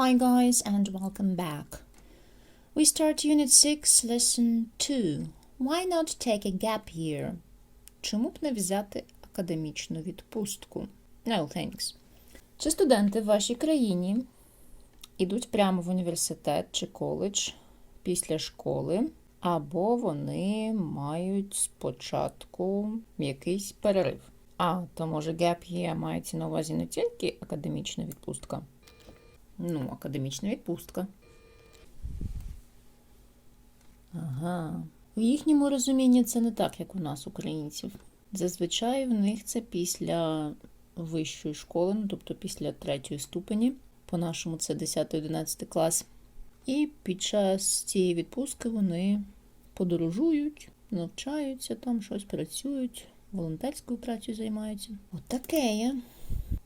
Hi, guys, and welcome back. We start Unit 6, Lesson 2. Why not take a gap year? Чому б не взяти академічну відпустку? No, thanks. Чи студенти в вашій країні ідуть прямо в університет чи коледж після школи, або вони мають спочатку якийсь перерив? А, то може gap year мається на увазі не тільки академічна відпустка? Ну, академічна відпустка. Ага. В їхньому розумінні це не так, як у нас, українців. Зазвичай в них це після вищої школи, ну, тобто після третьої ступені. По-нашому це 10-11 клас. І під час цієї відпустки вони подорожують, навчаються там, щось працюють, волонтерською працею займаються. Отаке є.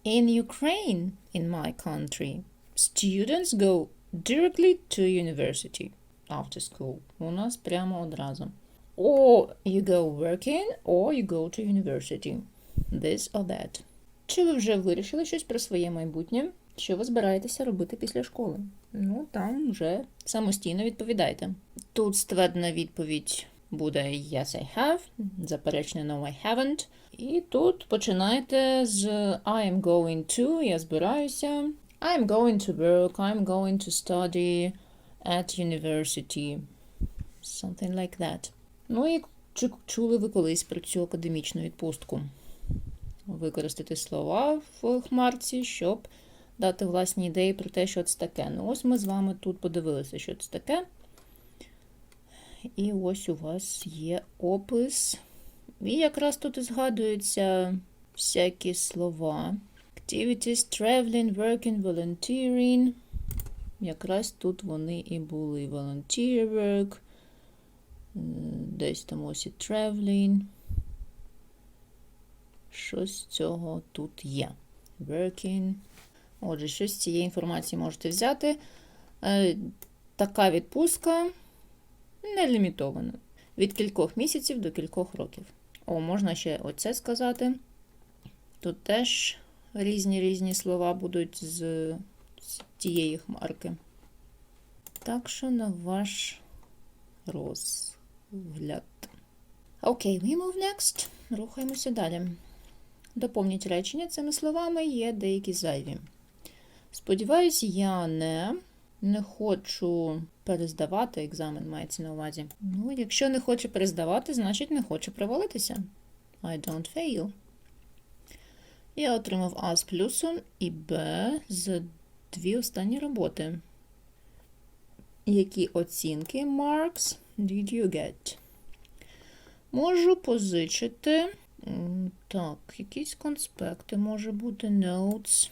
In Ukraine, in my country, students go directly to university after school. У нас прямо одразу. Or you go working, or you go to university. This or that. Чи ви вже вирішили щось про своє майбутнє? Що ви збираєтеся робити після школи? Ну, там вже самостійно відповідайте. Тут ствердна відповідь буде Yes, I have, заперечне No, I haven't. І тут починаєте з I am going to, я збираюся. I'm going to work, I'm going to study at university. Something like that. Ну і чи чули ви колись про цю академічну відпустку? Використати слова в хмарці, щоб дати власні ідеї про те, що це таке. Ну, ось ми з вами тут подивилися, що це таке. І ось у вас є опис. І якраз тут і згадуються всякі слова. Activities, traveling, working, volunteering. Якраз тут вони і були. Volunteer work, десь там ось і traveling. Щось з цього тут є. Working. Отже, щось з цієї інформації можете взяти. Така відпустка не лімітована. Від кількох місяців до кількох років. О, можна ще оце сказати. Тут теж різні різні слова будуть з, з тієї хмарки. Так що на ваш розгляд. Окей, we move next. Рухаємося далі. Доповніть речення цими словами є деякі зайві. Сподіваюсь, я не не хочу перездавати екзамен, мається на увазі. Ну, якщо не хоче перездавати, значить не хоче провалитися. I don't fail. Я отримав А з плюсом і Б за дві останні роботи. Які оцінки marks did you get? Можу позичити. Так, якісь конспекти може бути notes.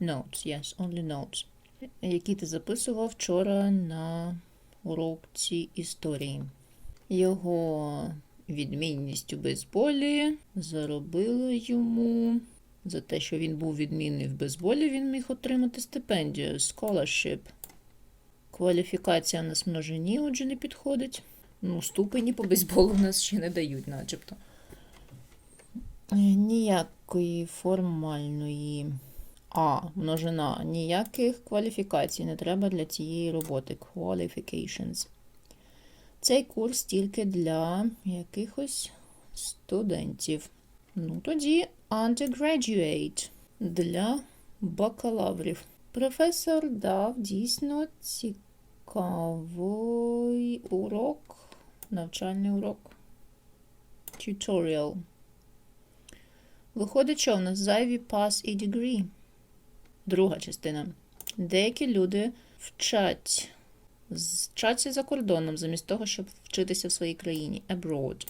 Notes, yes, only notes. Які ти записував вчора на уроці історії. Його відмінність у бейсболі заробила йому. За те, що він був відмінний в бейсболі, він міг отримати стипендію scholarship. Кваліфікація на множині, отже, не підходить. Ну, ступені по бейсболу в нас ще не дають, начебто. Ніякої формальної А, множина. Ніяких кваліфікацій не треба для цієї роботи. Qualifications. Цей курс тільки для якихось студентів. Ну, тоді undergraduate для бакалаврів. Професор дав дійсно цікавий урок, навчальний урок. Tutorial. Виходить, що в нас зайві pass і degree. Друга частина. Деякі люди вчать, вчаться за кордоном, замість того, щоб вчитися в своїй країні. Abroad.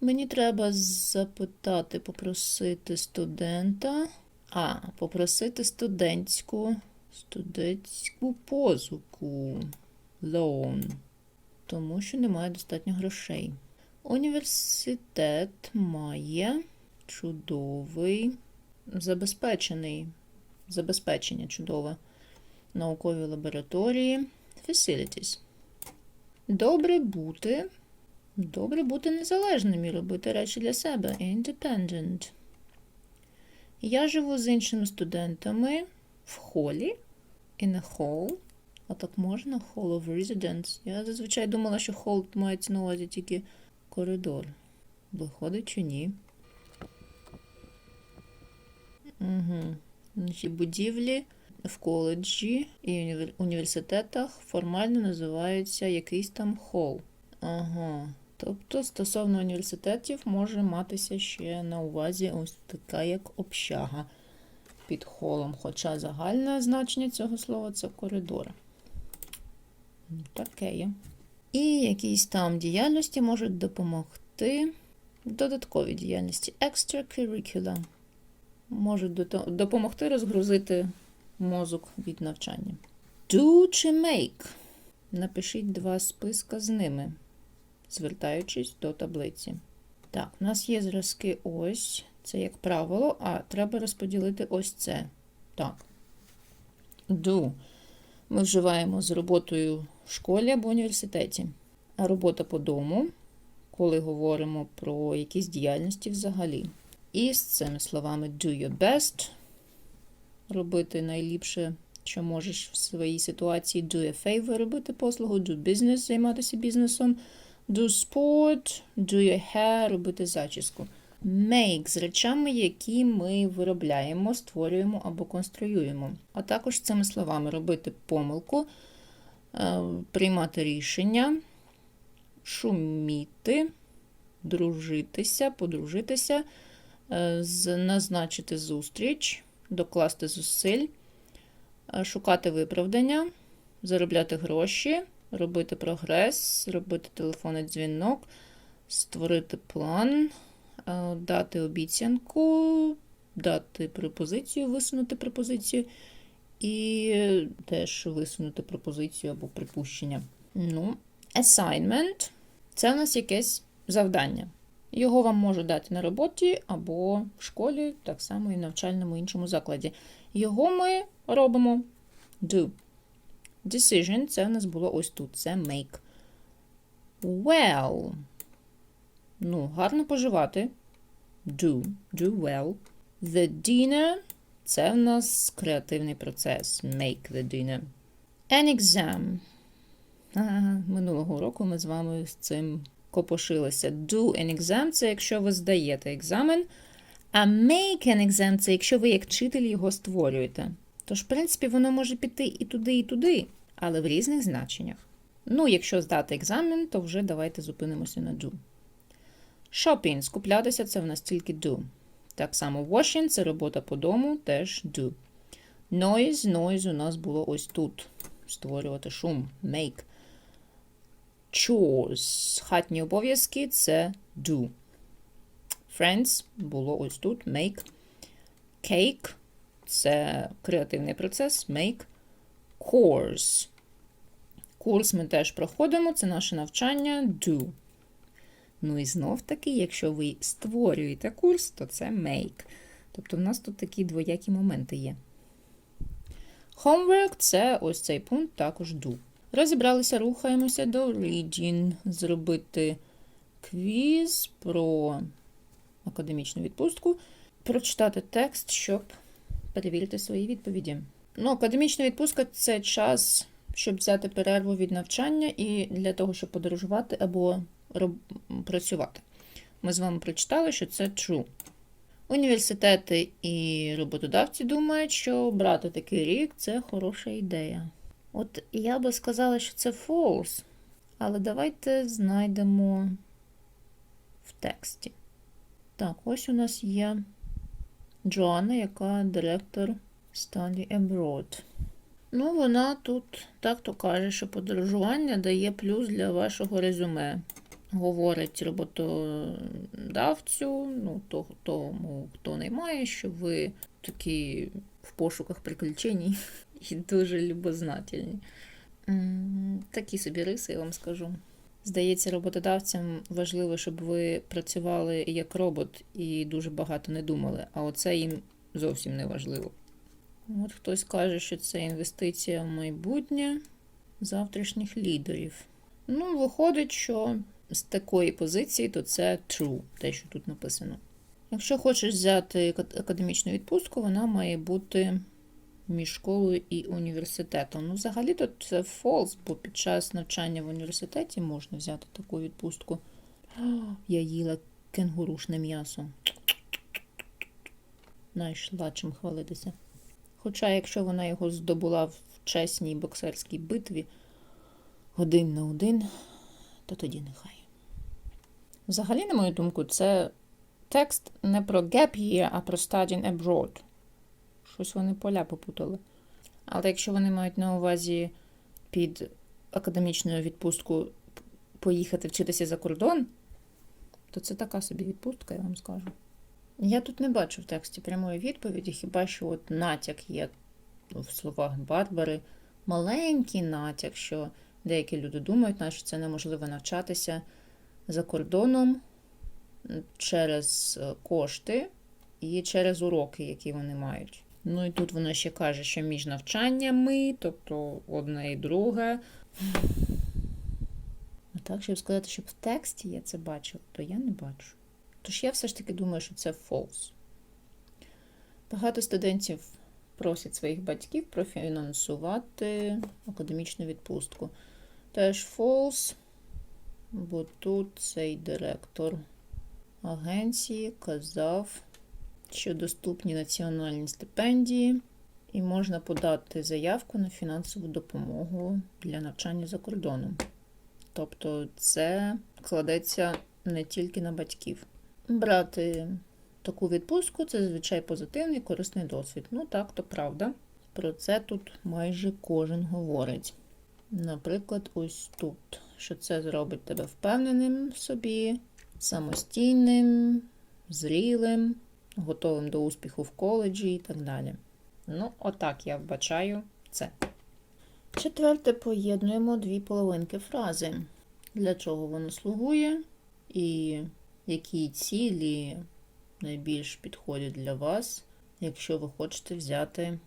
Мені треба запитати, попросити студента. А, попросити студентську студентську позику. Loan. Тому що немає достатньо грошей. Університет має чудовий, забезпечений, забезпечення чудове. Наукові лабораторії. Facilities. Добре бути. Добре бути незалежним і робити речі для себе. Independent. Я живу з іншими студентами в холі. in a hall. А так можна? Hall of residence. Я зазвичай думала, що hall мається на увазі тільки коридор. Виходить чи ні? Угу. Значить, будівлі в коледжі і університетах формально називаються якийсь там хол. Ага. Тобто, стосовно університетів може матися ще на увазі ось така як общага під холом, хоча загальне значення цього слова це коридор. Ну, Таке є. І якісь там діяльності можуть допомогти. Додаткові діяльності extracurricular можуть допомогти розгрузити мозок від навчання. Do чи make? Напишіть два списка з ними, звертаючись до таблиці. Так, у нас є зразки ось. Це як правило, а треба розподілити ось це. Так. Do. Ми вживаємо з роботою в школі або університеті. А робота по дому, коли говоримо про якісь діяльності взагалі. І з цими словами do your best, робити найліпше, що можеш в своїй ситуації, do a favor, робити послугу, do business, займатися бізнесом, do sport, do your hair, робити зачіску. Make з речами, які ми виробляємо, створюємо або конструюємо. А також цими словами робити помилку, е, приймати рішення, шуміти, дружитися, подружитися, е, назначити зустріч, докласти зусиль, е, шукати виправдання, заробляти гроші, робити прогрес, робити телефонний дзвінок, створити план, е, дати обіцянку, дати пропозицію, висунути пропозицію і теж висунути пропозицію або припущення. Ну, assignment це у нас якесь завдання. Його вам можуть дати на роботі або в школі, так само і в навчальному іншому закладі. Його ми робимо do. Decision це у нас було ось тут. Це make. Well. Ну, гарно поживати. Do. Do well. The dinner це в нас креативний процес. Make the dinner. An exam. Минулого року ми з вами з цим копошилися. Do an exam це якщо ви здаєте екзамен, а make an exam це якщо ви як вчитель його створюєте. Тож, в принципі, воно може піти і туди, і туди, але в різних значеннях. Ну, якщо здати екзамен, то вже давайте зупинимося на do. Shopping – скуплятися це в нас тільки do. Так само washing – це робота по дому, теж do. Noise, noise у нас було ось тут. Створювати шум, make. Chores – хатні обов'язки це do. Friends було ось тут, make. Cake – це креативний процес, make. Course. Курс ми теж проходимо, це наше навчання, do. Ну і знов таки, якщо ви створюєте курс, то це make. Тобто в нас тут такі двоякі моменти є. Homework це ось цей пункт також do. Розібралися, рухаємося до reading. Зробити квіз про академічну відпустку, прочитати текст, щоб перевірити свої відповіді. Ну, академічна відпустка це час, щоб взяти перерву від навчання і для того, щоб подорожувати або роб... працювати. Ми з вами прочитали, що це true. Університети і роботодавці думають, що брати такий рік це хороша ідея. От я би сказала, що це false, але давайте знайдемо в тексті. Так, ось у нас є Джоанна, яка директор Study Abroad. Ну, вона тут так-то каже, що подорожування дає плюс для вашого резюме. Говорить роботодавцю, ну, то- тому, хто наймає, що ви такі в пошуках приключень і дуже любознательні. Такі собі риси, я вам скажу. Здається, роботодавцям важливо, щоб ви працювали як робот і дуже багато не думали, а оце їм зовсім не важливо. От хтось каже, що це інвестиція в майбутнє завтрашніх лідерів. Ну, виходить, що з такої позиції, то це true, те, що тут написано. Якщо хочеш взяти академічну відпустку, вона має бути між школою і університетом. Ну, взагалі-то це false, бо під час навчання в університеті можна взяти таку відпустку. Я їла кенгурушне м'ясо. Знайшла чим хвалитися. Хоча, якщо вона його здобула в чесній боксерській битві один на один, то тоді нехай. Взагалі, на мою думку, це текст не про gap year, а про studying abroad. Щось вони поля попутали. Але якщо вони мають на увазі під академічною відпустку поїхати вчитися за кордон, то це така собі відпустка, я вам скажу. Я тут не бачу в тексті прямої відповіді, хіба що от натяк є в словах Барбари. Маленький натяк, що деякі люди думають, наче це неможливо навчатися за кордоном через е, кошти і через уроки, які вони мають. Ну і тут вона ще каже, що між навчаннями, тобто одне і друге. А так, щоб сказати, щоб в тексті я це бачила, то я не бачу. Тож я все ж таки думаю, що це false. Багато студентів просять своїх батьків профінансувати академічну відпустку. Теж false, бо тут цей директор агенції казав, що доступні національні стипендії, і можна подати заявку на фінансову допомогу для навчання за кордоном. Тобто це кладеться не тільки на батьків. Брати таку відпустку це зазвичай позитивний корисний досвід. Ну так, то правда. Про це тут майже кожен говорить. Наприклад, ось тут, що це зробить тебе впевненим в собі, самостійним, зрілим, готовим до успіху в коледжі і так далі. Ну, отак я вбачаю це. Четверте, поєднуємо дві половинки фрази. Для чого воно слугує, і які цілі найбільш підходять для вас, якщо ви хочете взяти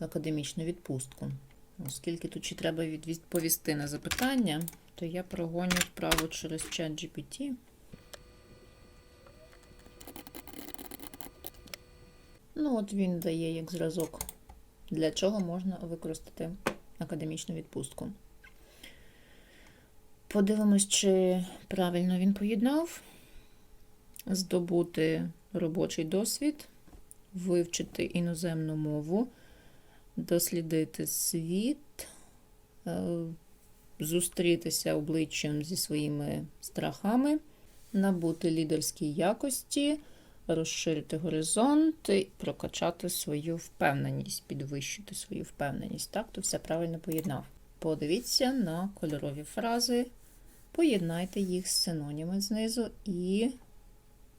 академічну відпустку. Оскільки тут ще треба відповісти на запитання, то я прогоню вправу через чат GPT. Ну, от він дає як зразок, для чого можна використати академічну відпустку. Подивимось, чи правильно він поєднав здобути робочий досвід, вивчити іноземну мову, дослідити світ, е, зустрітися обличчям зі своїми страхами, набути лідерські якості, розширити горизонт і прокачати свою впевненість, підвищити свою впевненість. Так, то все правильно поєднав. Подивіться на кольорові фрази, поєднайте їх з синоніми знизу і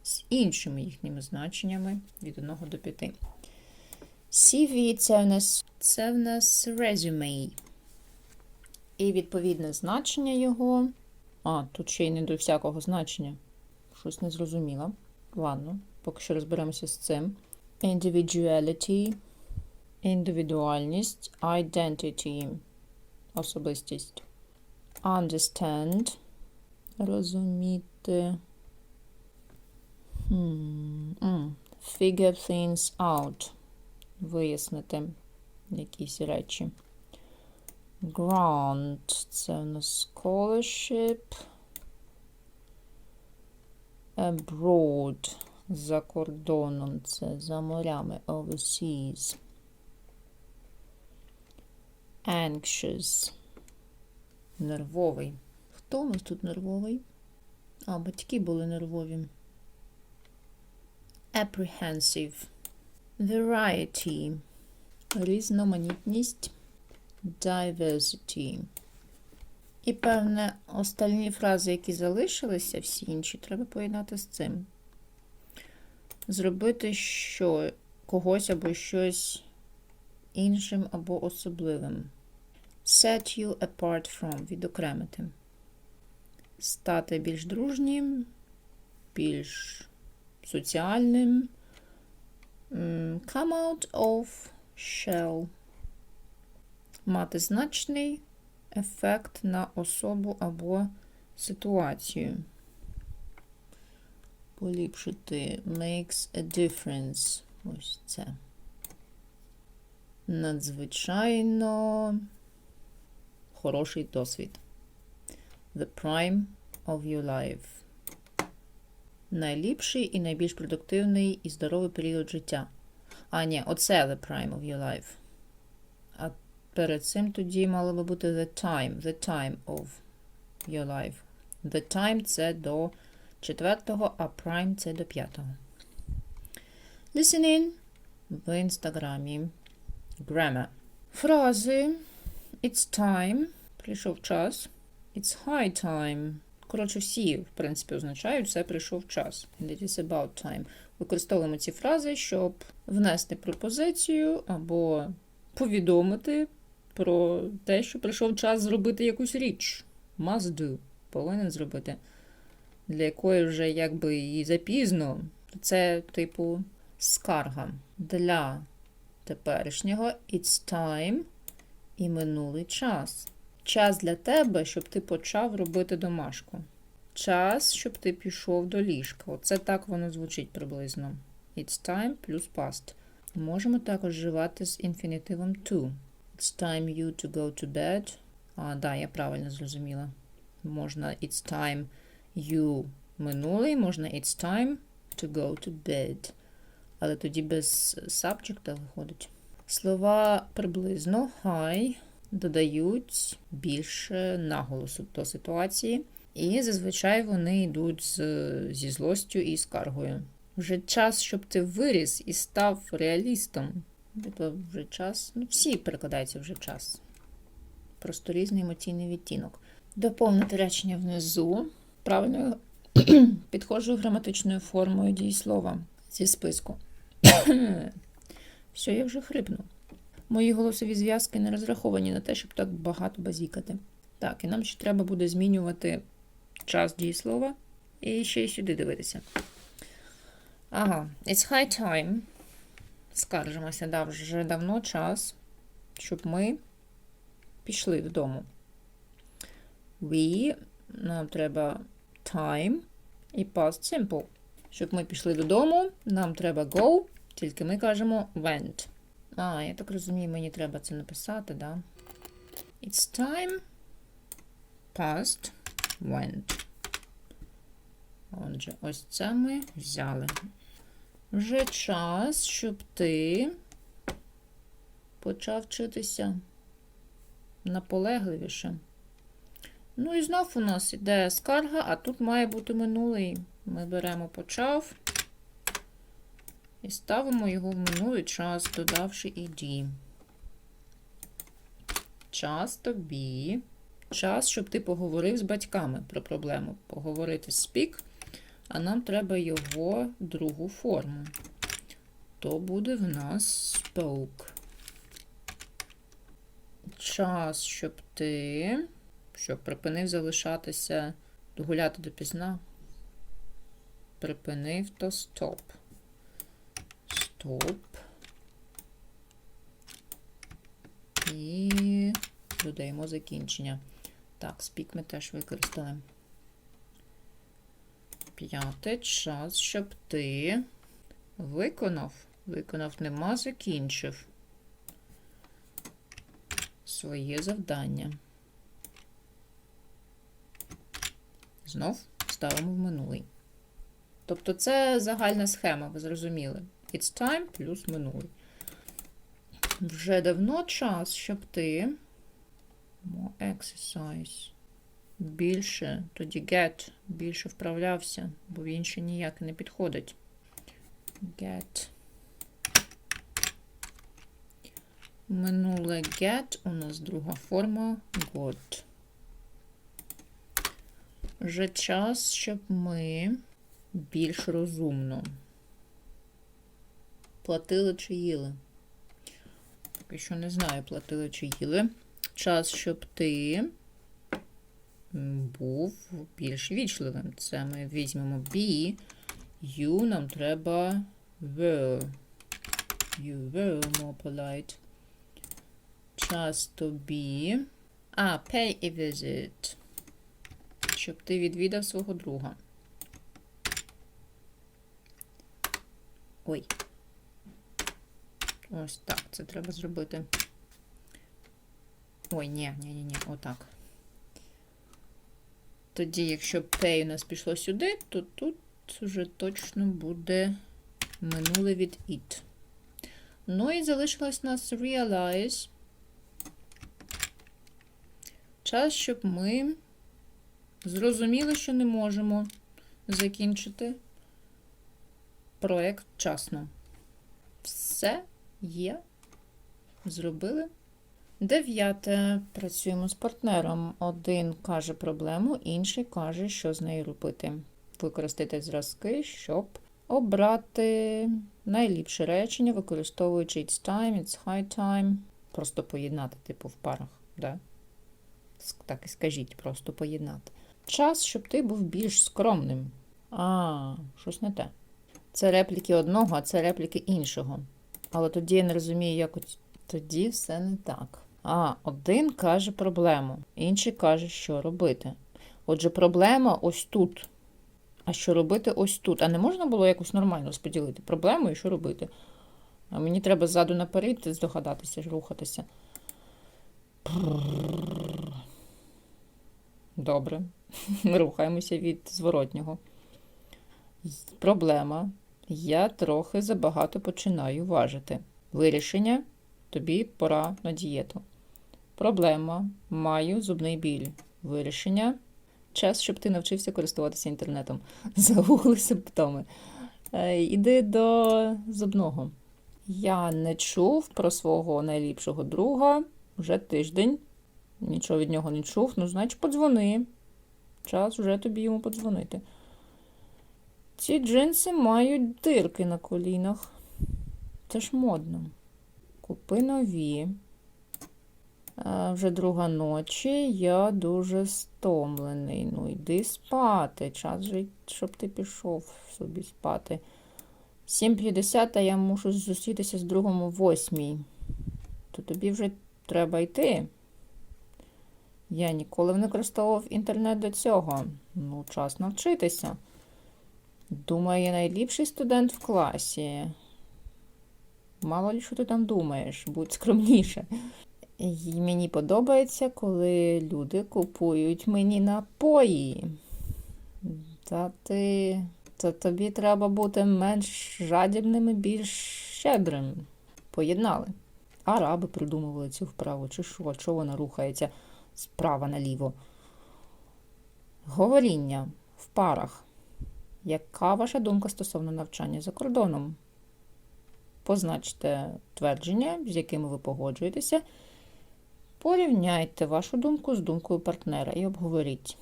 з іншими їхніми значеннями від 1 до 5. CV це в нас, це в нас resume. І відповідне значення його. А, тут ще й не до всякого значення. Щось не зрозуміло. Ладно, поки що розберемося з цим. Individuality, індивідуальність, identity, особистість. Understand, розуміти. Hmm. Mm. Figure things out. Вияснити якісь речі. Grant. Це у нас scholarship. Abroad. За кордоном. Це за морями. Overseas. Anxious. Нервовий. Хто у нас тут нервовий? А, батьки були нервові apprehensive, variety, різноманітність, diversity. І, певне, остальні фрази, які залишилися, всі інші, треба поєднати з цим. Зробити що, когось або щось іншим або особливим. Set you apart from відокремити. Стати більш дружнім, більш соціальним. Come out of shell. Мати значний ефект на особу або ситуацію. Поліпшити makes a difference. Ось це. надзвичайно хороший досвід. The prime of your life. Найліпший і найбільш продуктивний і здоровий період життя. А, ні, оце the prime of your life. А перед цим тоді мало би бути the time, the time of your life. The time це до четвертого, а prime це до п'ятого. Listening в інстаграмі. Grammar. Фрази. It's time. Прийшов час. It's high time. Коротше, всі, в принципі, означають, це прийшов час. And it is about time. Використовуємо ці фрази, щоб внести пропозицію або повідомити про те, що прийшов час зробити якусь річ. Must do. Повинен зробити. Для якої вже якби і запізно. Це, типу, скарга. Для теперішнього it's time і минулий час. Час для тебе, щоб ти почав робити домашку. Час, щоб ти пішов до ліжка. Оце так воно звучить приблизно. It's time плюс past. Можемо також вживати з інфінітивом to. It's time you to go to bed. А, да, я правильно зрозуміла. Можна it's time you минулий, можна it's time to go to bed. Але тоді без сабчикта виходить. Слова приблизно high додають більше наголосу до ситуації, і зазвичай вони йдуть з, зі злостю і скаргою. Вже час, щоб ти виріс і став реалістом. Тобто вже час, ну всі перекладаються вже час. Просто різний емоційний відтінок. Доповнити речення внизу правильною підходжу граматичною формою дієслова зі списку. Все, я вже хрипну. Мої голосові зв'язки не розраховані на те, щоб так багато базікати. Так, і нам ще треба буде змінювати час дієслова і ще й сюди дивитися. Ага, it's high time. Скаржимося, да, вже давно час, щоб ми пішли додому. We, нам треба time і past simple. Щоб ми пішли додому, нам треба go, тільки ми кажемо went. А, я так розумію, мені треба це написати, да? It's time past went. Отже, ось це ми взяли. Вже час, щоб ти почав вчитися наполегливіше. Ну і знов у нас іде скарга, а тут має бути минулий. Ми беремо почав і ставимо його в минулий час, додавши ed. Час тобі. Час, щоб ти поговорив з батьками про проблему. Поговорити speak, а нам треба його другу форму. То буде в нас spoke. Час, щоб ти. Що, припинив залишатися, гуляти допізна. Припинив то стоп. Стоп. І додаємо закінчення. Так, спік ми теж використали. П'яте час, щоб ти виконав. Виконав нема, закінчив своє завдання. Знов ставимо в минулий. Тобто це загальна схема, ви зрозуміли. It's time плюс минулий. Вже давно час, щоб ти more exercise. Більше, тоді get, більше вправлявся, бо він ще ніяк не підходить. Get. Минуле get у нас друга форма got. Вже час, щоб ми більш розумно платили чи їли. Поки що не знаю, платили чи їли. Час, щоб ти був більш вічливим. Це ми візьмемо be. You нам треба were. You were more polite. Час тобі. А, pay a visit. Щоб ти відвідав свого друга. Ой. Ось так, це треба зробити. Ой, ні, ні, ні, ні, отак. Тоді, якщо pay у нас пішло сюди, то тут вже точно буде минуле від it. Ну і залишилось у нас realize. Час, щоб ми зрозуміли, що не можемо закінчити проект вчасно. Все є. Зробили. Дев'яте. Працюємо з партнером. Один каже проблему, інший каже, що з нею робити. Використати зразки, щоб обрати найліпше речення, використовуючи it's time, it's high time. Просто поєднати, типу, в парах. Да? Так і скажіть, просто поєднати. Час, щоб ти був більш скромним. А, щось не те. Це репліки одного, а це репліки іншого. Але тоді я не розумію, як от... тоді все не так. А, один каже проблему, інший каже, що робити. Отже, проблема ось тут. А що робити ось тут? А не можна було якось нормально розподілити проблему і що робити? А мені треба ззаду наперед здогадатися, рухатися. Добре. Ми Рухаємося від зворотнього. Проблема. Я трохи забагато починаю важити. Вирішення. Тобі пора на дієту. Проблема. Маю зубний біль. Вирішення. Час, щоб ти навчився користуватися інтернетом. Загугли симптоми. Е, Іди до зубного. Я не чув про свого найліпшого друга вже тиждень. Нічого від нього не чув. Ну, значить, подзвони. Час вже тобі йому подзвонити. Ці джинси мають дирки на колінах. Це ж модно. Купи нові. А, вже друга ночі. Я дуже стомлений. Ну, йди спати. Час же, щоб ти пішов собі спати. 7.50, а я мушу зустрітися з другом о 8. То тобі вже треба йти. Я ніколи не використовував інтернет до цього. Ну, час навчитися. Думаю, я найліпший студент в класі. Мало ли, що ти там думаєш, будь скромніше. І мені подобається, коли люди купують мені напої. Та ти. Та тобі треба бути менш жадібним і більш щедрим. Поєднали. Араби придумували цю вправу, чи що, чого вона рухається справа наліво. Говоріння в парах. Яка ваша думка стосовно навчання за кордоном? Позначте твердження, з якими ви погоджуєтеся. Порівняйте вашу думку з думкою партнера і обговоріть.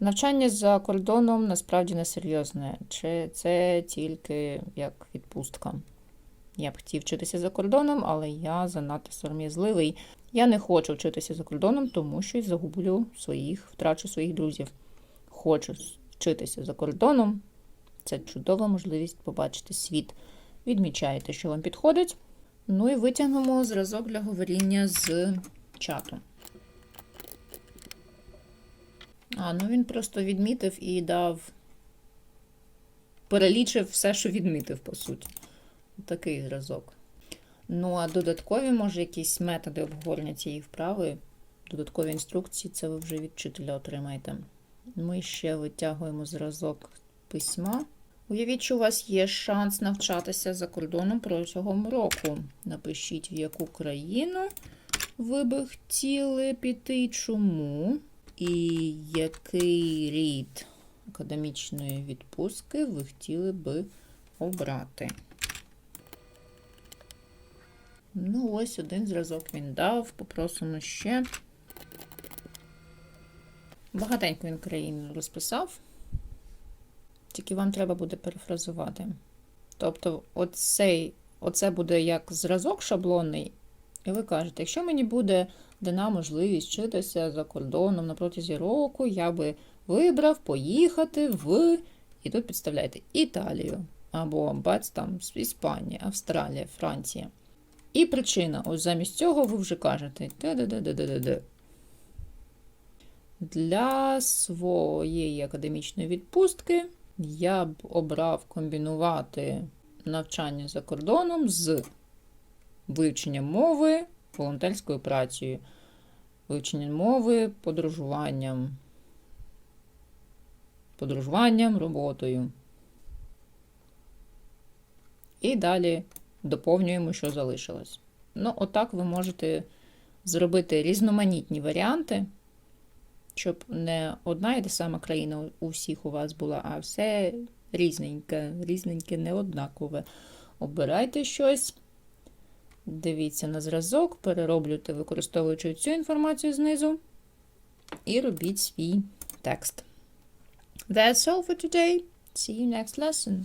Навчання за кордоном насправді не серйозне, чи це тільки як відпустка. Я б хотів вчитися за кордоном, але я занадто сором'язливий. Я не хочу вчитися за кордоном, тому що загублю своїх, втрачу своїх друзів. Хочу вчитися за кордоном. Це чудова можливість побачити світ. Відмічаєте, що вам підходить. Ну і витягнемо зразок для говоріння з чату. А, ну він просто відмітив і дав. Перелічив все, що відмітив, по суті. Такий зразок. Ну, а додаткові, може, якісь методи обговорення цієї вправи, додаткові інструкції, це ви вже від вчителя отримаєте. Ми ще витягуємо зразок письма. Уявіть, що у вас є шанс навчатися за кордоном протягом року. Напишіть, в яку країну ви би хотіли піти, чому, і який рід академічної відпустки ви хотіли би обрати. Ну, ось один зразок він дав. Попросимо ще. Багатенько він країн розписав. Тільки вам треба буде перефразувати. Тобто, оцей, оце буде як зразок шаблонний, і ви кажете, якщо мені буде дана можливість вчитися за кордоном на протязі року, я би вибрав поїхати в. І тут підставляєте Італію або бац там Іспанія, Австралія, Франція. І причина, ось замість цього ви вже кажете. Для своєї академічної відпустки я б обрав комбінувати навчання за кордоном з вивчення мови волонтерською працею, вивчення мови подорожуванням, подорожуванням, роботою. І далі доповнюємо, що залишилось. Ну, отак ви можете зробити різноманітні варіанти, щоб не одна і та сама країна у всіх у вас була, а все різненьке, різненьке, не однакове. Обирайте щось, дивіться на зразок, перероблюйте, використовуючи цю інформацію знизу, і робіть свій текст. That's all for today. See you next lesson.